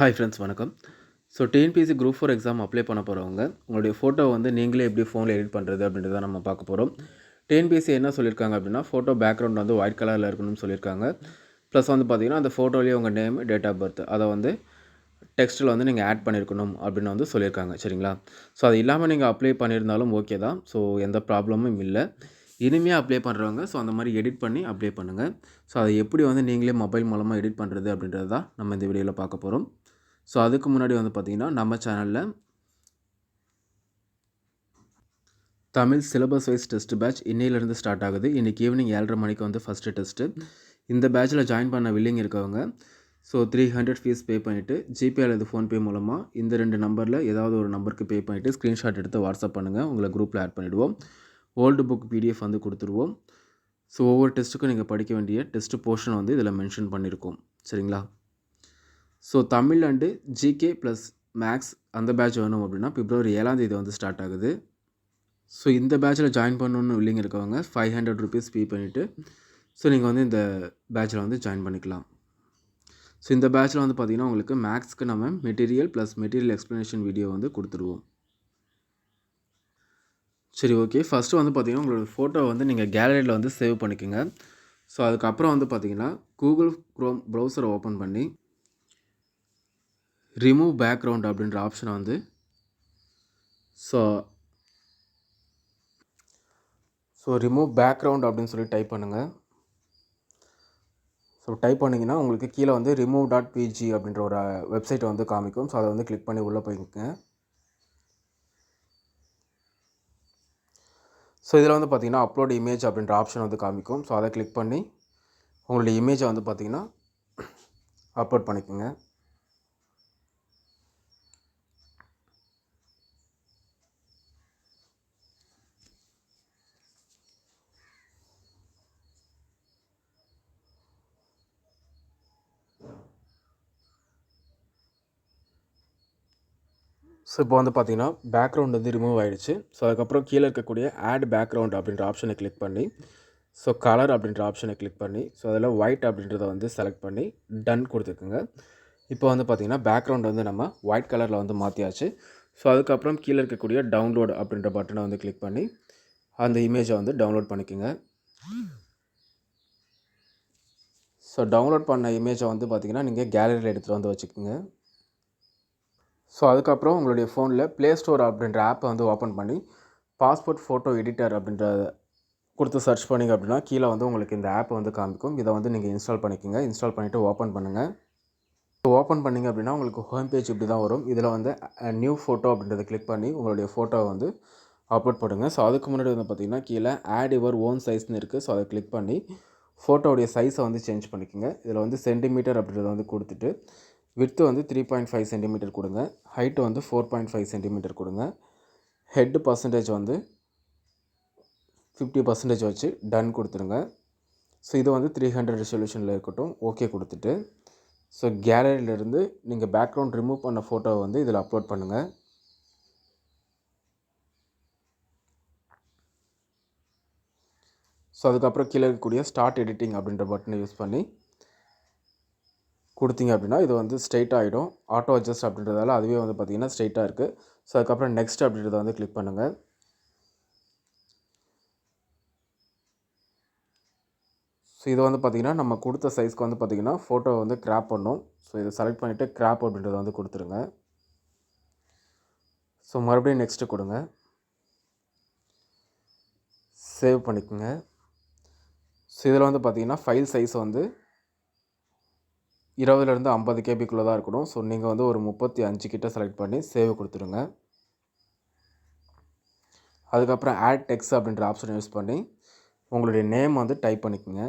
Hi friends வணக்கம். So TNPSC group four exam apply பண்ண போகிறவங்க உங்களுடைய ஃபோட்டோ வந்து நீங்களே எப்படி ஃபோனில் எடிட் பண்ணுறது அப்படின்றத நம்ம பார்க்க போகிறோம் டிஎன்பிசி என்ன சொல்லியிருக்காங்க அப்படின்னா ஃபோட்டோ பேக்ரவுண்ட் வந்து ஒயிட் கலரில் இருக்கணும்னு சொல்லியிருக்காங்க ப்ளஸ் வந்து பார்த்தீங்கன்னா அந்த ஃபோட்டோலேயே உங்கள் நேம் டேட் ஆஃப் பர்த் அதை வந்து டெக்ஸ்ட்டில் வந்து நீங்கள் ஆட் பண்ணியிருக்கணும் அப்படின்னு வந்து சொல்லியிருக்காங்க சரிங்களா? ஸோ அது இல்லாமல் நீங்கள் அப்ளை பண்ணியிருந்தாலும் ஓகே தான். ஸோ எந்த ப்ராப்ளமும் இல்லை. இனிமையாக அப்ளை பண்ணுறவங்க ஸோ அந்த மாதிரி எடிட் பண்ணி அப்ளை பண்ணுங்கள் ஸோ அதை எப்படி வந்து நீங்களே மொபைல் மூலமாக எடிட் பண்ணுறது அப்படின்றது தான் நம்ம இந்த வீடியோவில் பார்க்க போகிறோம் ஸோ அதுக்கு முன்னாடி வந்து பார்த்திங்கன்னா நம்ம சேனலில் Tamil syllabus wise test batch இன்னையிலேருந்து ஸ்டார்ட் ஆகுது. இன்றைக்கி ஈவினிங் ஏழரை மணிக்கு வந்து ஃபஸ்ட்டு டெஸ்ட்டு இந்த பேட்சில் ஜாயின் பண்ண வில்லிங் இருக்கவங்க so three hundred fees pay பண்ணிவிட்டு ஜிபே அல்லது ஃபோன்பே மூலமாக இந்த ரெண்டு நம்பரில் ஏதாவது ஒரு நம்பருக்கு பே பண்ணிவிட்டு ஸ்க்ரீன்ஷாட் எடுத்து வாட்ஸ்அப் பண்ணுங்கள் உங்களை குரூப்பில் ஆட் பண்ணிவிடுவோம் ஓல்டு புக் பிடிஎஃப் வந்து கொடுத்துருவோம். ஸோ ஒவ்வொரு டெஸ்ட்டுக்கும் நீங்கள் படிக்க வேண்டிய டெஸ்ட் போர்ஷன் வந்து இதில் மென்ஷன் பண்ணியிருக்கோம் சரிங்களா? So Tamil and GK plus maths அந்த பேட்ச் வேணும் அப்படின்னா பிப்ரவரி ஏழாம் தேதி வந்து ஸ்டார்ட் ஆகுது. ஸோ இந்த பேட்சில் ஜாயின் பண்ணணுன்னு இல்லைங்க இருக்கவங்க ஃபைவ் ஹண்ட்ரட் ருபீஸ் பே பண்ணிவிட்டு ஸோ நீங்கள் வந்து இந்த பேட்சில் வந்து ஜாயின் பண்ணிக்கலாம். ஸோ இந்த பேட்சில் வந்து பார்த்திங்கன்னா உங்களுக்கு மேக்ஸ்க்கு நம்ம material plus material explanation video வந்து கொடுத்துருவோம். சரி ஓகே ஃபஸ்ட்டு வந்து பார்த்திங்கன்னா உங்களோட ஃபோட்டோ வந்து நீங்கள் கேலரியில் வந்து சேவ் பண்ணிக்கோங்க. ஸோ அதுக்கப்புறம் வந்து பார்த்திங்கன்னா கூகுள் க்ரோம் ப்ரௌசரை ஓப்பன் பண்ணி ரிமூவ் பேக்ரவுண்ட் அப்படின்ற ஆப்ஷனை வந்து ஸோ ஸோ ரிமூவ் பேக்ரவுண்ட் அப்படின்னு சொல்லி டைப் பண்ணுங்கள் ஸோ டைப் பண்ணிங்கன்னா உங்களுக்கு கீழே வந்து ரிமூவ் டாட் பிஜி அப்படின்ற ஒரு வெப்சைட்டை வந்து காமிக்கும். ஸோ அதை வந்து கிளிக் பண்ணி உள்ளே போய்க்குங்க. ஸோ இதில் வந்து பார்த்திங்கன்னா அப்லோட் இமேஜ் அப்படின்ற ஆப்ஷன் வந்து காமிக்கும். ஸோ அதை கிளிக் பண்ணி உங்களுடைய இமேஜை வந்து பார்த்திங்கன்னா அப்லோட் பண்ணிக்கோங்க. ஸோ இப்போ வந்து பார்த்தீங்கன்னா பேக்ரவுண்ட் வந்து ரிமூவ் ஆகிடுச்சு ஸோ அதுக்கப்புறம் கீழே இருக்கக்கூடிய ஆட் பேக்ரவுண்ட் அப்படின்ற ஆப்ஷனை கிளிக் பண்ணி ஸோ கலர் அப்படின்ற ஆப்ஷனை கிளிக் பண்ணி ஸோ அதில் ஒயிட் அப்படின்றத வந்து செலக்ட் பண்ணி டன் கொடுத்துக்குங்க. இப்போ வந்து பார்த்திங்கன்னா பேக்ரவுண்ட் வந்து நம்ம ஒயிட் கலரில் வந்து மாற்றியாச்சு ஸோ அதுக்கப்புறம் கீழே இருக்கக்கூடிய டவுன்லோட் அப்படின்ற பட்டனை வந்து கிளிக் பண்ணி அந்த இமேஜை வந்து டவுன்லோட் பண்ணிக்கோங்க. ஸோ டவுன்லோட் பண்ண இமேஜை வந்து பார்த்திங்கன்னா நீங்கள் கேலரியில் எடுத்துகிட்டு வந்து வச்சுக்கோங்க. ஸோ அதுக்கப்புறம் உங்களுடைய ஃபோனில் ப்ளே ஸ்டோர் அப்படின்ற ஆப்பை வந்து ஓப்பன் பண்ணி பாஸ்போர்ட் ஃபோட்டோ எடிட்டர் அப்படின்ற கொடுத்து சர்ச் பண்ணிங்க அப்படின்னா கீழே வந்து உங்களுக்கு இந்த ஆப் வந்து காமிக்கும். இதை வந்து நீங்கள் இன்ஸ்டால் பண்ணிக்கோங்க. இன்ஸ்டால் பண்ணிவிட்டு ஓப்பன் பண்ணுங்கள் ஓப்பன் பண்ணிங்க அப்படின்னா உங்களுக்கு ஹோம் பேஜ் இப்படி தான் வரும். இதில் வந்து நியூ ஃபோட்டோ அப்படின்றத கிளிக் பண்ணி உங்களுடைய ஃபோட்டோவை வந்து அப்லோட் பண்ணுங்க. ஸோ அதுக்கு முன்னாடி வந்து பார்த்திங்கன்னா கீழே ஆட் யுவர் ஓன் சைஸ்னு இருக்குது ஸோ அதை கிளிக் பண்ணி ஃபோட்டோவுடைய சைஸை வந்து சேஞ்ச் பண்ணிக்கோங்க. இதில் வந்து சென்டிமீட்டர் அப்படின்றத வந்து கொடுத்துட்டு விட்த்து வந்து த்ரீ பாயிண்ட் ஃபைவ் சென்டிமீட்டர் கொடுங்க. ஹைட்டு வந்து ஃபோர் பாயிண்ட் ஃபைவ் சென்டிமீட்டர் கொடுங்க. ஹெட்டு பர்சன்டேஜ் வந்து ஃபிஃப்டி பர்சன்டேஜ் வச்சு டன் கொடுத்துருங்க. ஸோ இது வந்து த்ரீ ஹண்ட்ரட் ரெசல்யூஷனில் இருக்கட்டும். ஓகே கொடுத்துட்டு. ஸோ கேலரியிலேருந்து நீங்கள் பேக்ரவுண்ட் ரிமூவ் பண்ண ஃபோட்டோவை வந்து இதில் அப்லோட் பண்ணுங்கள் ஸோ அதுக்கப்புறம் கீழே இருக்கக்கூடிய ஸ்டார்ட் எடிட்டிங் அப்படின்ற பட்டனை யூஸ் பண்ணி கொடுத்தீங்க அப்படின்னா இது வந்து ஸ்ட்ரைட் ஆகிடும் ஆட்டோ அட்ஜஸ்ட் அப்படின்றதால அதுவே வந்து பார்த்திங்கன்னா ஸ்ட்ரைட்டாக இருக்குது ஸோ அதுக்கப்புறம் நெக்ஸ்ட் அப்படின்றத வந்து கிளிக் பண்ணுங்கள் ஸோ இது வந்து பார்த்திங்கன்னா நம்ம கொடுத்த சைஸ்க்கு வந்து பார்த்திங்கன்னா ஃபோட்டோ வந்து கிராப் பண்ணும். ஸோ இதை செலக்ட் பண்ணிவிட்டு கிராப் அப்படின்றத வந்து கொடுத்துருங்க. ஸோ மறுபடியும் நெக்ஸ்ட்டு கொடுங்க. சேவ் பண்ணிக்கோங்க. ஸோ இதில் வந்து பார்த்திங்கன்னா ஃபைல் சைஸ் வந்து இருபதுலேருந்து ஐம்பது கேபிக்குள்ளே தான் இருக்கணும். ஸோ நீங்கள் வந்து ஒரு முப்பத்தி அஞ்சு கிட்ட செலக்ட் பண்ணி சேவ் கொடுத்துருங்க அதுக்கப்புறம் ஆட் டெக்ஸ் அப்படின்ற ஆப்ஷன் யூஸ் பண்ணி உங்களுடைய நேம் வந்து டைப் பண்ணிக்கோங்க.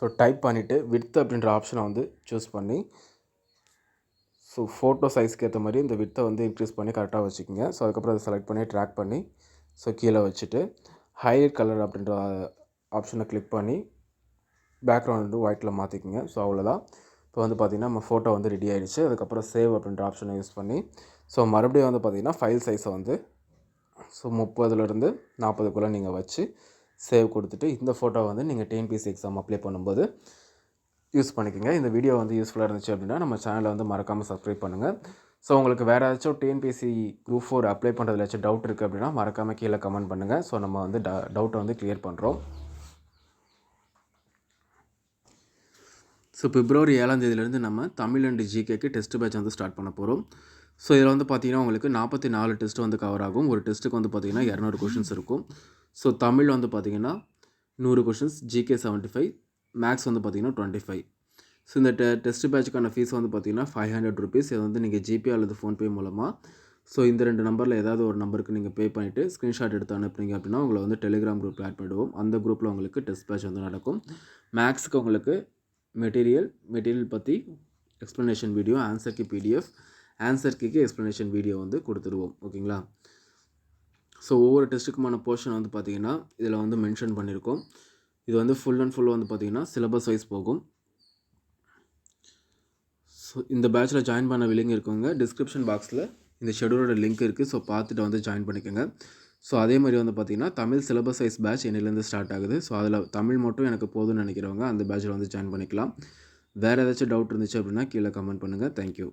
ஸோ டைப் பண்ணிவிட்டு வித் அப்படின்ற ஆப்ஷனை வந்து சூஸ் பண்ணி ஸோ ஃபோட்டோ சைஸ்க்கு ஏற்ற மாதிரி இந்த வித்தை வந்து இன்க்ரீஸ் பண்ணி கரெக்டாக வச்சுக்கோங்க. ஸோ அதுக்கப்புறம் அதை செலக்ட் பண்ணி ட்ராக் பண்ணி ஸோ கீழே வச்சுட்டு ஹைலைட் கலர் அப்படின்ற ஆப்ஷனை கிளிக் பண்ணி பேக்ரவுண்ட் வந்து ஒயிட்டில் மாற்றிக்கோங்க ஸோ அவ்வளோதான் இப்போ வந்து பார்த்திங்கன்னா நம்ம ஃபோட்டோ வந்து ரெடி ஆகிடுச்சு அதுக்கப்புறம் சேவ் அப்படின்ற ஆப்ஷனை யூஸ் பண்ணி ஸோ மறுபடியும் வந்து பார்த்திங்கன்னா ஃபைல் சைஸை வந்து ஸோ முப்பதுலேருந்து நாற்பதுக்குள்ளே நீங்கள் வச்சு சேவ் கொடுத்துட்டு இந்த ஃபோட்டோ வந்து நீங்கள் டிஎன்பிசி எக்ஸாம் அப்ளை பண்ணும்போது யூஸ் பண்ணிக்கோங்க. இந்த வீடியோ வந்து யூஸ்ஃபுல்லாக இருந்துச்சு அப்படின்னா நம்ம சேனலை வந்து மறக்காமல் சப்ஸ்கிரைப் பண்ணுங்கள் ஸோ உங்களுக்கு வேறு ஏதாச்சும் டிஎன்பிசி குரூப் ஃபோர் அப்ளை பண்ணுறதுல ஏதாச்சும் டவுட் இருக்குது அப்படின்னா மறக்காமல் கீழே கமெண்ட் பண்ணுங்கள் ஸோ நம்ம வந்து ட டவுட்டை வந்து கிளியர் பண்ணுறோம் ஸோ பிப்ரவரி ஏழாம் தேதியிலேருந்து நம்ம தமிழ் அண்ட் ஜிகேக்கு டெஸ்ட் பேட்ச் வந்து ஸ்டார்ட் பண்ண போகிறோம் ஸோ இதில் வந்து பார்த்திங்கன்னா உங்களுக்கு நாற்பத்தி நாலு டெஸ்ட் வந்து கவர் ஆகும். ஒரு டெஸ்ட்டுக்கு வந்து பார்த்திங்கன்னா இரநூறு கொஷின்ஸ் இருக்கும். ஸோ தமிழ் வந்து பார்த்திங்கன்னா நூறு questions GK seventy five maths வந்து பார்த்திங்கன்னா டுவெண்ட்டி ஃபைவ் ஸோ இந்த டெ டெஸ்ட் பேட்சுக்கான ஃபீஸ் வந்து பார்த்திங்கன்னா ஃபைவ் ஹண்ட்ரட் ருபீஸ் இது வந்து நீங்கள் ஜிபே அல்லது ஃபோன்பே மூலமாக ஸோ இந்த ரெண்டு நம்பரில் ஏதாவது ஒரு நம்பருக்கு நீங்கள் பே பண்ணிவிட்டு ஸ்க்ரீன்ஷாட் எடுத்து அனுப்புனீங்க அப்படின்னா உங்களை வந்து டெலிகிராம் குரூப்பில் ஆட் பண்ணிடுவோம். அந்த குரூப்பில் உங்களுக்கு டெஸ்ட் பேட்ச் வந்து நடக்கும். மேக்ஸுக்கு உங்களுக்கு மெட்டீரியல் மெட்டீரியல் பற்றி எக்ஸ்ப்ளனேஷன் வீடியோ ஆன்சருக்கு பிடிஎஃப் ஆன்சர் கீக்கு எக்ஸ்ப்ளனேஷன் வீடியோ வந்து கொடுத்துருவோம். ஓகேங்களா? ஸோ ஒவ்வொரு டெஸ்ட்டுக்குமான போர்ஷன் வந்து பார்த்திங்கன்னா இதில் வந்து மென்ஷன் பண்ணியிருக்கோம் இது வந்து ஃபுல் அண்ட் ஃபுல் வந்து பார்த்திங்கன்னா சிலபஸ் வைஸ் போகும். ஸோ இந்த பேட்சில் ஜாயின் பண்ண வில்லிங் இருக்கவங்க டிஸ்கிரிப்ஷன் பாக்ஸில் இந்த ஷெடியூலோட லிங்க் இருக்குது ஸோ பார்த்துட்டு வந்து ஜாயின் பண்ணிக்கோங்க. ஸோ அதே மாதிரி வந்து பார்த்திங்கன்னா தமிழ் சிலபஸ் வைஸ் பேட்ச் என்னிலேருந்து ஸ்டார்ட் ஆகுது. ஸோ அதில் தமிழ் மட்டும் எனக்கு போதும்னு நினைக்கிறவங்க அந்த பேட்சில் வந்து ஜாயின் பண்ணிக்கலாம். வேறு ஏதாச்சும் டவுட் இருந்துச்சு அப்படின்னா கீழே கமெண்ட் பண்ணுங்கள் தேங்க்யூ